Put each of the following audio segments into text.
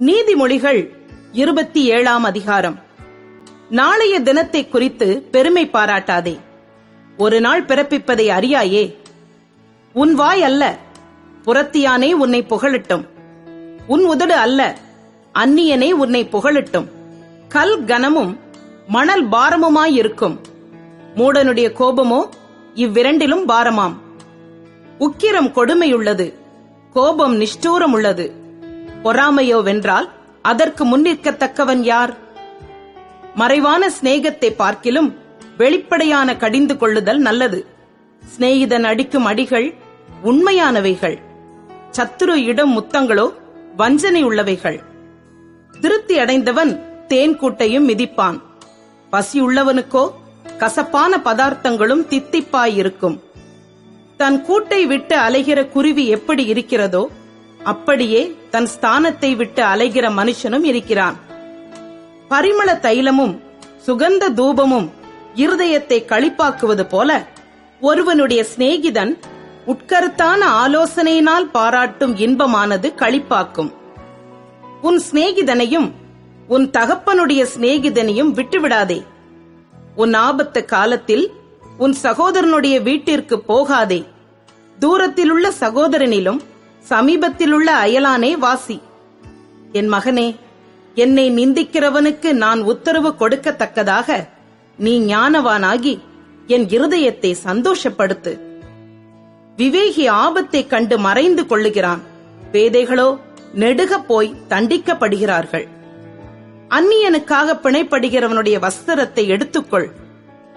நீதிமொழிகள் இருபத்தி ஏழாம் அதிகாரம். நாளைய தினத்தை குறித்து பெருமை பாராட்டாதே. ஒரு நாள் பிறப்பிப்பதை அறியாயே. உன் வாய் அல்ல புறத்தியானே உன்னை புகழட்டும். உன் உதடு அல்ல அந்நியனே உன்னை புகழட்டும். கல் கனமும் மணல் பாரமுமாயிருக்கும் மூடனுடைய கோபமோ இவ்விரண்டிலும் பாரமாம். உக்கிரம் கொடுமையுள்ளது கோபம் நிஷ்டூரம் உள்ளது பொறாமையோ வென்றால் அதற்கு முன்னிற்கத்தக்கவன் யார்? மறைவான சிநேகத்தை பார்க்கிலும் வெளிப்படையான கடிந்து கொள்ளுதல் நல்லது. சிநேகிதன் அடிக்கும் அடிகள் உண்மையானவைகள். சத்துரு இடம் முத்தங்களோ வஞ்சனை உள்ளவைகள். திருப்தி அடைந்தவன் தேன் கூட்டையும் மிதிப்பான். பசியுள்ளவனுக்கோ கசப்பான பதார்த்தங்களும் தித்திப்பாயிருக்கும். தன் கூட்டை விட்டு அலைகிற குருவி எப்படி இருக்கிறதோ அப்படியே தன் ஸ்தானத்தை விட்டு அலைகிற மனுஷனும் இருக்கிறான். பரிமள தைலமும் சுகந்த தூபமும் இருதயத்தை களிப்பாக்குவது போல ஒருவனுடைய சிநேகிதன் உட்கருத்தான ஆலோசனையினால் பாராட்டும் இன்பமானது களிப்பாக்கும். உன் சிநேகிதனையும் உன் தகப்பனுடைய சிநேகிதனையும் விட்டுவிடாதே. உன் ஆபத்து காலத்தில் உன் சகோதரனுடைய வீட்டிற்கு போகாதே. தூரத்திலுள்ள சகோதரனிலும் சமீபத்திலுள்ள அயலானே வாசி. என் மகனே என்னை நிந்திக்கிறவனுக்கு நான் உத்தரவு கொடுக்கத்தக்கதாக நீ ஞானவானாகி என் இருதயத்தை சந்தோஷப்படுத்து. விவேகி ஆபத்தைக் கண்டு மறைந்து கொள்ளுகிறான். பேதைகளோ நெடுகப் போய் தண்டிக்கப்படுகிறார்கள். அந்நியனுக்காக பிணைப்படுகிறவனுடைய வஸ்திரத்தை எடுத்துக்கொள்.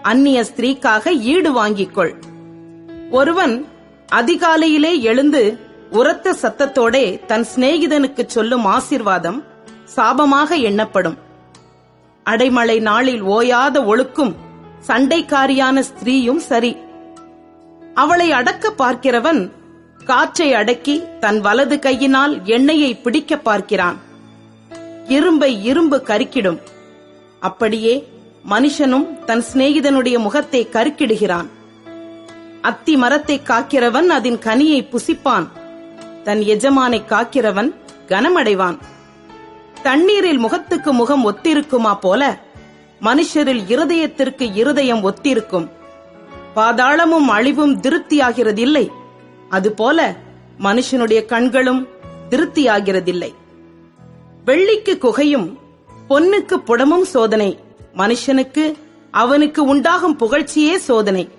அந்நிய ஸ்திரீக்காக ஈடு வாங்கிக் கொள் ஒருவன் அதிகாலையிலே எழுந்து உரத்த சத்தத்தோடே தன் சிநேகிதனுக்கு சொல்லும் ஆசிர்வாதம் சாபமாக எண்ணப்படும். அடைமழை நாளில் ஓயாத ஒழுக்கும் சண்டைக்காரியான ஸ்திரீயும் சரி. அவளை அடக்க பார்க்கிறவன் காற்றை அடக்கி தன் வலது கையினால் எண்ணெயை பிடிக்க பார்க்கிறான். இரும்பை இரும்பு கருக்கிடும். அப்படியே மனுஷனும் தன் சிநேகிதனுடைய முகத்தை கருக்கிடுகிறான். அத்தி மரத்தை காக்கிறவன் அதன் கனியை புசிப்பான். தன் எஜமானை காக்கிறவன் கனமடைவான். தண்ணீரில் முகத்துக்கு முகம் ஒத்திருக்குமா போல மனுஷரில் இருதயத்திற்கு இருதயம் ஒத்திருக்கும். பாதாளமும் அழிவும் திருப்தியாகிறதில்லை. அதுபோல மனுஷனுடைய கண்களும் திருப்தியாகிறதில்லை. வெள்ளிக்கு குகையும் பொன்னுக்கு புடமும் சோதனை. மனுஷனுக்கு அவனுக்கு உண்டாகும் புகழ்ச்சியே சோதனை.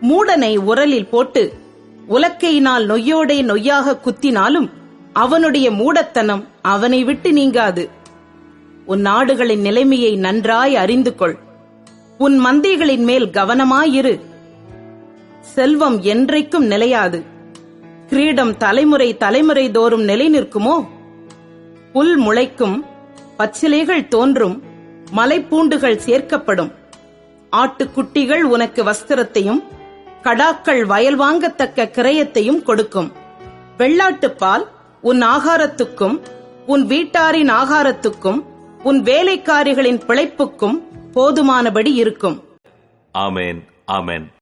மூடனை உரலில் போட்டு உலக்கையினால் நொய்யோடே நொய்யாக குத்தினாலும் அவனுடைய மூடத்தனம் அவனை விட்டு நீங்காது. உன் நாடுகளின் நிலைமையை நன்றாய் அறிந்து கொள் உன் மந்தைகளின் மேல் கவனமாயிரு. செல்வம் என்றைக்கும் நிலையாது. கிரீடம் தலைமுறை தலைமுறை தோறும் நிலை நிற்குமோ? புல் முளைக்கும் பச்சிலைகள் தோன்றும் மலைப்பூண்டுகள் சேர்க்கப்படும். ஆட்டுக்குட்டிகள் உனக்கு வஸ்திரத்தையும் கடாக்கள் வயல் வாங்கத்தக்க கிரயத்தையும் கொடுக்கும். வெள்ளாட்டுப்பால் உன் ஆகாரத்துக்கும் உன் வீட்டாரின் ஆகாரத்துக்கும் உன் வேலைக்காரிகளின் பிழைப்புக்கும் போதுமானபடி இருக்கும். ஆமேன் ஆமேன்.